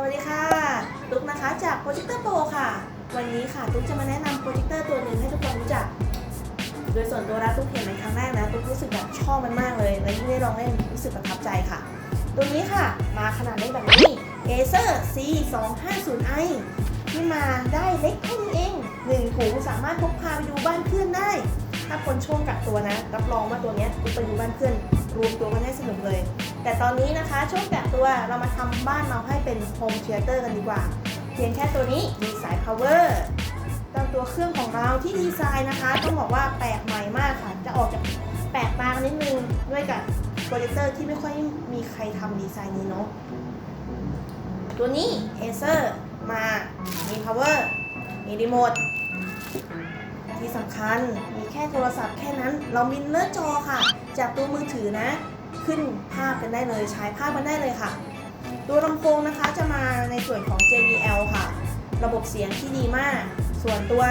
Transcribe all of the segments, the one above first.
สวัสดีค่ะตุ๊กนะคะจากโปรเจคเตอร์โปรค่ะ วันนี้ค่ะตุ๊กจะมาแนะนำโปรเจคเตอร์ตัวหนึ่งให้ทุกคนรู้จัก โดยส่วนตัวแล้วตุ๊กเห็นในครั้งแรกนะตุ๊กรู้สึกแบบชอบมันมากเลย และยิ่งได้ลองเล่นรู้สึกประทับใจค่ะ ตัวนี้ค่ะมาขนาดเล็กแบบนี้ Acer C 2 5 0 i ที่มาได้เล็กเท่านี้เองหนึ่งถุงสามารถพกพาไปดูบ้านเพื่อนได้ ถ้าคนช่วงกักตัวนะรับรองว่าตัวนี้ตุ๊กไปดูบ้านเพื่อนรวมตัวกันได้สนุกเลย แต่ตอนนี้นะคะช่วงกักตัวเรามาทำบ้านเราให้เป็นโฮมเทเตอร์กันดีกว่า เพียงแค่ตัวนี้มีสาย power ตั้งตัวเครื่องของเราที่ดีไซน์นะคะ ต้องบอกว่าแปลกใหม่มากค่ะ จะออกจากแปลกตากนิดนึงด้วยกับโปรเจคเตอร์ที่ไม่ค่อยมีใครทำดีไซน์นี้เนาะตัวนี้ Acer มา มี power มีรีโมทที่สำคัญมีแค่โทรศัพท์แค่นั้น เรามินเนอร์จอค่ะ จากตัวมือถือนะ ขึ้นภาพกันได้เลยใช้ภาพกันได้เลยค่ะ ตัวลำโพงนะคะจะมาในส่วนของ JBL ค่ะ ระบบเสียงที่ดีมาก ส่วนตัว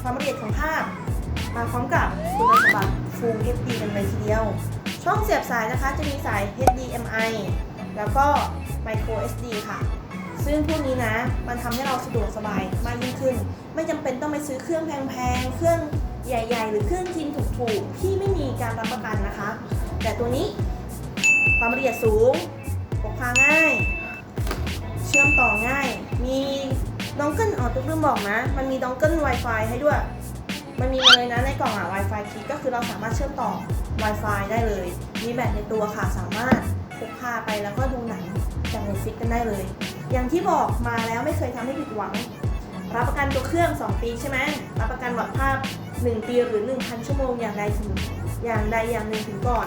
ความละเอียดของภาพ มาพร้อมกับคุณสมบัติ Full HD กันเลยทีเดียว ช่องเสียบสายนะคะจะมีสาย HDMI แล้วก็ Micro SD ค่ะ ซึ่งพวกนี้นะ มันทำให้เราสะดวกสบายมากยิ่งขึ้น ไม่จำเป็นต้องไปซื้อเครื่องแพงๆ เครื่องใหญ่ ๆ หรือเครื่องชิ้นถูกๆ ที่ไม่มีการรับประกันนะคะ แต่ตัวนี้ ความละเอียดสูงพกพาง่าย เชื่อมต่อง่าย มีดองเกิลอ๋อตุ๊กลืมบอกนะ มันมีดองเกิล Wi-Fi ให้ด้วย มันมีมาเลยนะในกล่องอะ Wi-Fi คิดก็คือเราสามารถเชื่อมต่อ Wi-Fi ได้เลย มีแบตในตัวค่ะ สามารถพกพาไปแล้วก็ดูหนังจาก Netflix กันได้เลย อย่างที่บอกมาแล้วไม่เคยทำให้ผิดหวัง รับประกันตัวเครื่อง 2 ปีใช่ไหม รับประกันหลอดภาพ 1 ปีหรือ 1,000 ชั่วโมงอย่างใดถึงอย่างใดอย่างหนึ่งถึงก่อน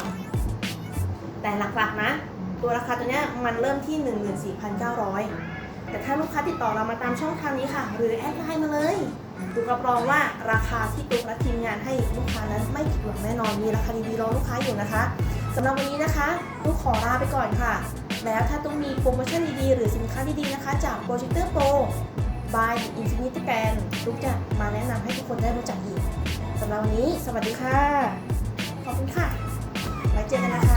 แต่หลักๆนะ ตัวราคาตัวเนี้ยมันเริ่มที่ 14,900 แต่ถ้าลูกค้าติดต่อเรามาตามช่องทางนี้ค่ะ หรือแอดไลน์มาเลยตุกรับรองว่าราคาที่ตุกและทีมงานให้ลูกค้านั้นไม่ผิดหวังแน่นอนมีราคาดีๆรอลูกค้าอยู่นะคะสำหรับวันนี้นะคะตุกขอลาไปก่อนค่ะ แล้วถ้าต้องมีโปรโมชั่นดีๆ หรือสินค้าดีๆนะคะ จาก Projector Pro by Infinity Band ตุกจะมาแนะนำให้ทุกคนได้รู้จักอีกสำหรับวันนี้ สวัสดีค่ะ ขอบคุณค่ะ ไว้เจอกันนะคะ